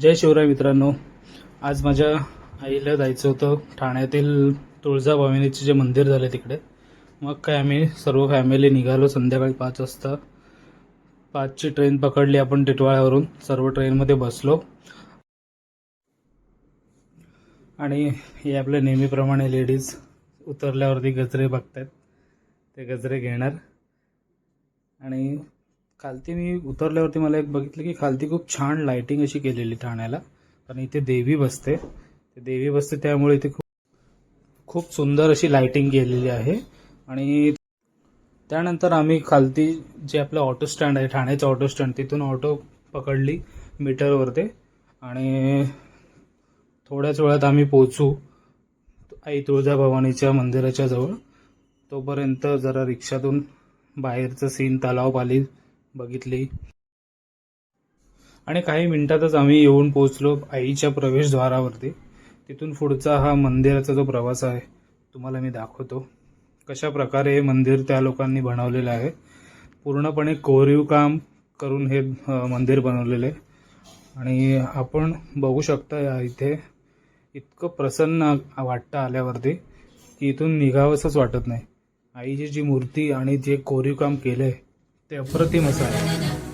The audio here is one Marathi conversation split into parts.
जय शिवराय मित्रांनो. आज माझ्या आईला जायचं होतं ठाण्यातील तुळजाभवानीचे जे मंदिर झाले तिकडे. मग काय आम्ही सर्व फॅमिली निघालो संध्याकाळी पाच वाजता. पाचची ट्रेन पकडली आपण टिटवाळ्यावरून. सर्व ट्रेनमध्ये बसलो. आणि हे आपल्या नेहमीप्रमाणे लेडीज उतरल्यावरती गजरे बघतायत. ते गजरे घेणार. आणि खालती मी उतरल्यावरती मला एक बघितलं की खालती खूप छान लायटिंग अशी केलेली ठाण्याला. कारण इथे देवी बसते. ते देवी बसते त्यामुळे इथे खूप खूप सुंदर अशी लायटिंग केलेली आहे. आणि त्यानंतर आम्ही खालती जे आपलं ऑटो स्टँड आहे ठाण्याचं ऑटो स्टँड तिथून ऑटो पकडली मीटरवरती आणि थोड्याच वेळात आम्ही पोचू आई तुळजाभवानीच्या मंदिराच्या जवळ. तोपर्यंत जरा रिक्षातून बाहेरचं सीन तलाव पाली बघितली. आणि काही मिनिटातच आम्ही येऊन पोहोचलो आईच्या प्रवेशद्वारावरती. तिथून पुढचा हा मंदिराचा जो प्रवास आहे तुम्हाला मी दाखवतो. कशा प्रकारे हे मंदिर त्या लोकांनी बनवलेलं आहे. पूर्णपणे कोरीव काम करून हे मंदिर बनवलेलं आहे. आणि आपण बघू शकता या इथे इतकं प्रसन्न वाटतं आल्यावरती की इथून निघावंसंच वाटत नाही. आईची जी मूर्ती आणि जे कोरीव काम आहे ते अप्रतिम असं आहे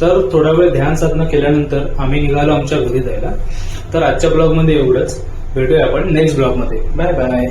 तर थोडा वेळ ध्यान साधना केल्यानंतर आम्ही निघालो आमच्या घरी जायला. तर आजच्या ब्लॉगमध्ये एवढंच. भेटूया आपण नेक्स्ट ब्लॉगमध्ये बाय बाय